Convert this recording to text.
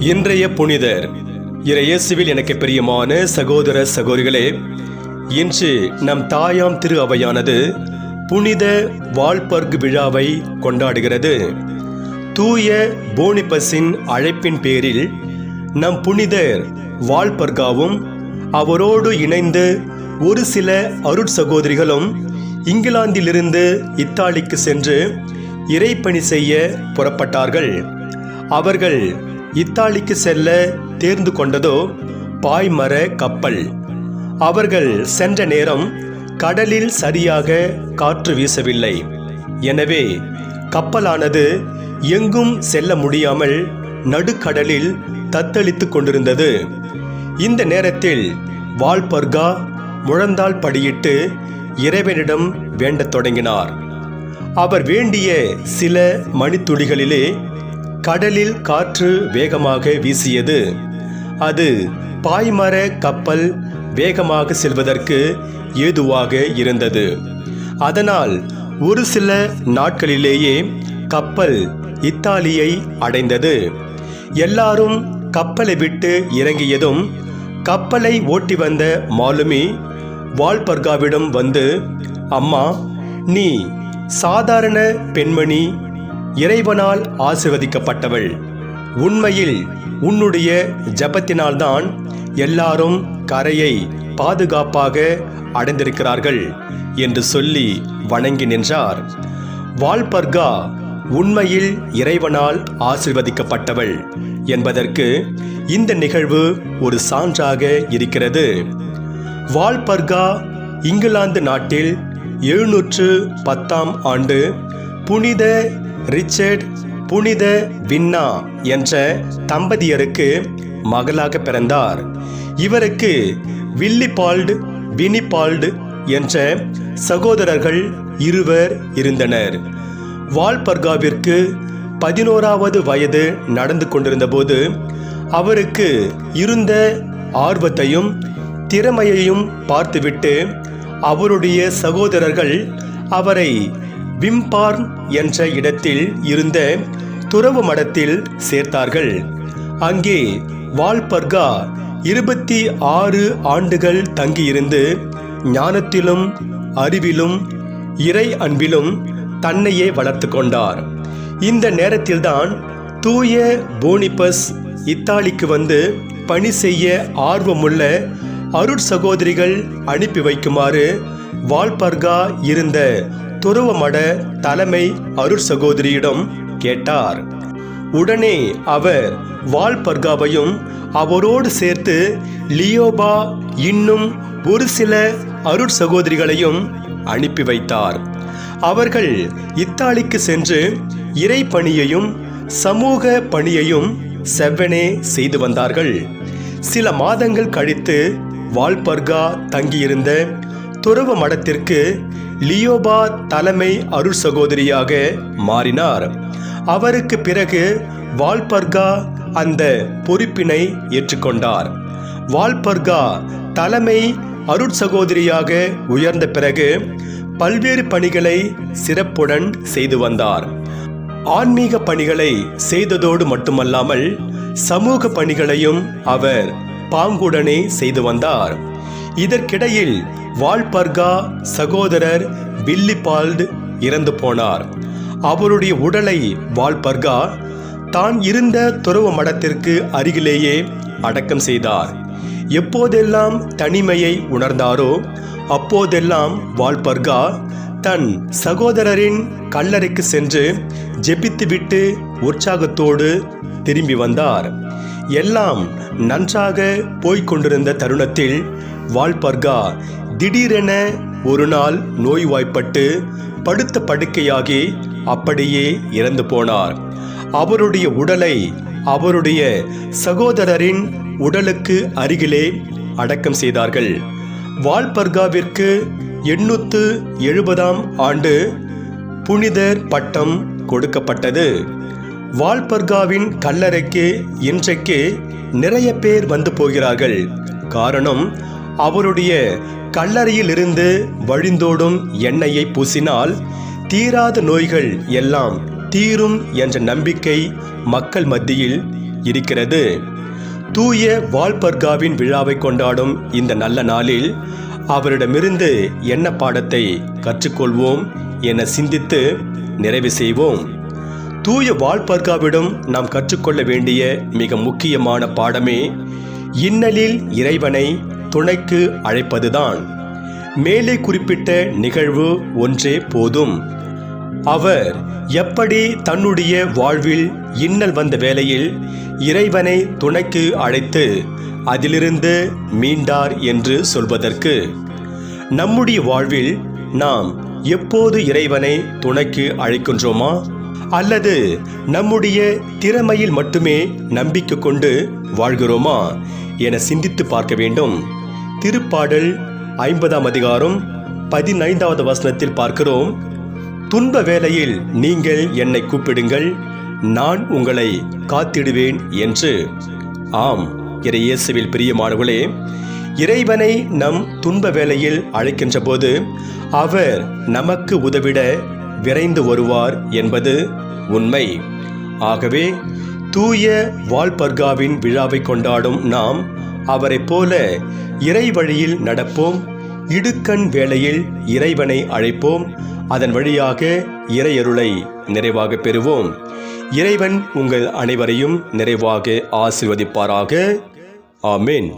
இன்றைய புனிதர் இறையேசுவில் எனக்கு பிரியமான சகோதர சகோதரிகளே இன்று நம் தாயாம் திரு அவையானது புனித வால்பர்க் விழாவை கொண்டாடுகிறது. தூய போனிபஸின் அழைப்பின் பேரில் நம் புனிதர் வால்பர்காவும் அவரோடு இணைந்து ஒரு சில அருட்சகோதரிகளும் இங்கிலாந்திலிருந்து இத்தாலிக்கு சென்று இறைப்பணி செய்ய புறப்பட்டார்கள். அவர்கள் இத்தாலிக்கு செல்ல தேர்ந்து கொண்டதோ? பாய்மர கப்பல். அவர்கள் சென்ற நேரம் கடலில் சரியாக காற்று வீசவில்லை. எனவே கப்பலானது எங்கும் செல்ல முடியாமல் நடுக்கடலில் தத்தளித்துக் கொண்டிருந்தது. இந்த நேரத்தில் வால்பர்கா முழந்தால் படியிட்டு இறைவனிடம் வேண்டத் தொடங்கினார். அவர் வேண்டிய சில மணித்துளிகளிலே கடலில் காற்று வேகமாக வீசியது. அது பாய்மர கப்பல் வேகமாக செல்வதற்கு ஏதுவாக இருந்தது. அதனால் ஒரு சில நாட்களிலேயே கப்பல் இத்தாலியை அடைந்தது. எல்லாரும் கப்பலை விட்டு இறங்கியதும் கப்பலை ஓட்டி வந்த மாலுமி வால்பர்காவிடம் வந்து அம்மா நீ சாதாரண பெண்மணி இறைவனால் ஆசிர்வதிக்கப்பட்டவள். உண்மையில் உன்னுடைய ஜபத்தினால்தான் எல்லாரும் கரையை பாதுகாப்பாக அடைந்திருக்கிறார்கள் என்று சொல்லி வணங்கி நின்றார். வால்பர்கா உண்மையில் இறைவனால் ஆசிர்வதிக்கப்பட்டவள் என்பதற்கு இந்த நிகழ்வு ஒரு சான்றாக இருக்கிறது. வால்பர்கா இங்கிலாந்து நாட்டில் எழுநூற்று பத்தாம் ஆண்டு புனித ரிச்சர்ட் புனித வின்னா என்ற தம்பதியருக்கு மகளாக பிறந்தார். இவருக்கு வில்லிபால்டு வினிபால்டு என்ற சகோதரர்கள் இருவர் இருந்தனர். வால்பர்காவிற்கு பதினோராவது வயது நடந்து கொண்டிருந்தபோது அவருக்கு இருந்த ஆர்வத்தையும் திறமையையும் பார்த்துவிட்டு அவருடைய சகோதரர்கள் அவரை விம்பார்ன் என்ற இடத்தில் இருந்த துறவு மடத்தில் சேர்த்தார்கள். அங்கே வால்பர்கா இருபத்தி ஆறு ஆண்டுகள் தங்கியிருந்து ஞானத்திலும் அறிவிலும் இறை அன்பிலும் தன்னையே வளர்த்து கொண்டார். இந்த நேரத்தில்தான் தூய போனிபஸ் இத்தாலிக்கு வந்து பணி செய்ய ஆர்வமுள்ள அருட்சகோதரிகள் அனுப்பி வைக்குமாறு வால்பர்கா இருந்த துருவமட தலைமை அருட்சகோதரியிடம் கேட்டார். உடனே அவர் வால்பர்காவையும் அவரோடு சேர்த்து லியோபா இன்னும் ஒரு சில அருட்சகோதரிகளையும் அனுப்பி வைத்தார். அவர்கள் இத்தாலிக்கு சென்று இறை பணியையும் சமூக பணியையும் செவ்வனே செய்து வந்தார்கள். சில மாதங்கள் கழித்து வால்பர்கா தங்கியிருந்த துறவு மடத்திற்கு லியோபா தலைமை அருள் சகோதரியாக மாறினார். அவருக்கு பிறகு வால்பர்கா அந்த பொறுப்பினை ஏற்றுக்கொண்டார். வால்பர்கா தலைமை அருட்சகோதரியாக உயர்ந்த பிறகு பல்வேறு பணிகளை சிறப்புடன் செய்து வந்தார். ஆன்மீக பணிகளை செய்ததோடு மட்டுமல்லாமல் சமூக பணிகளையும் அவர் பாங்குடனே செய்து வந்தார். இதற்கிடையில் வால்பர்கா சகோதரர் வில்லிபால்டு இறந்து போனார். அவருடைய உடலை வால்பர்கா தான் இருந்த துறவு மடத்திற்கு அருகிலேயே அடக்கம் செய்தார். எப்போதெல்லாம் தனிமையை உணர்ந்தாரோ அப்போதெல்லாம் வால்பர்கா தன் சகோதரரின் கல்லறைக்கு சென்று ஜெபித்துவிட்டு உற்சாகத்தோடு திரும்பி வந்தார். எல்லாம் நன்றாக போய்க் கொண்டிருந்த தருணத்தில் வால்பர்கா திடீரென ஒரு நாள் நோய்வாய்ப்பட்டு படுத்த படுக்கையாகி அப்படியே இறந்து போனார். அவருடைய உடலை அவருடைய சகோதரரின் உடலுக்கு அருகிலே அடக்கம் செய்தார்கள். வால்பர்காவிற்கு எண்ணூற்று எழுபதாம் ஆண்டு புனிதர் பட்டம் கொடுக்கப்பட்டது. வால்பர்காவின் கல்லறைக்கு இன்றைக்கு நிறைய பேர் வந்து போகிறார்கள். காரணம் அவருடைய கல்லறையிலிருந்து வழிந்தோடும் எண்ணெயை பூசினால் தீராத நோய்கள் எல்லாம் தீரும் என்ற நம்பிக்கை மக்கள் மத்தியில் இருக்கிறது. தூய வால்பர்காவின் விழாவை கொண்டாடும் இந்த நல்ல நாளில் அவரிடமிருந்து என்ன பாடத்தை கற்றுக்கொள்வோம் என சிந்தித்து நிறைவு செய்வோம். தூய வால்பர்காவிடம் நாம் கற்றுக்கொள்ள வேண்டிய மிக முக்கியமான பாடமே இன்னலில் இறைவனை துணைக்கு அழைப்பதுதான். மேலே குறிப்பிட்ட நிகழ்வு ஒன்றே போதும். அவர் எப்படி தன்னுடைய வாழ்வில் இன்னல் வந்த வேளையில் இறைவனை துணைக்கு அழைத்து அதிலிருந்து மீண்டார் என்று சொல்வதற்கு நம்முடைய வாழ்வில் நாம் எப்போது இறைவனை துணைக்கு அழைக்கின்றோமா? அல்லது நம்முடைய திறமையில் மட்டுமே நம்பிக்கை கொண்டு வாழ்கிறோமா? என சிந்தித்து பார்க்க வேண்டும். திருப்பாடல் ஐம்பதாம் அதிகாரம் பதினைந்தாவது வசனத்தில் பார்க்கிறோம். துன்ப வேளையில் நீங்கள் என்னை கூப்பிடுங்கள் நான் உங்களை காத்திடுவேன் என்று. ஆம் இறை இயேசுவில் பிரியமானவர்களே இறைவனை நம் துன்ப வேளையில் அழைக்கின்ற போது அவர் நமக்கு உதவிட விரைந்து வருவார் என்பது உண்மை. ஆகவே தூய வால்பர்காவின் விழாவை கொண்டாடும் நாம் அவரைப் போல இறை வழியில் நடப்போம். இடுக்கண் வேளையில் இறைவனை அழைப்போம். அதன் வழியாக இறையருளை நிறைவாக பெறுவோம். இறைவன் உங்கள் அனைவரையும் நிறைவாக ஆசிர்வதிப்பாராக. ஆமேன்.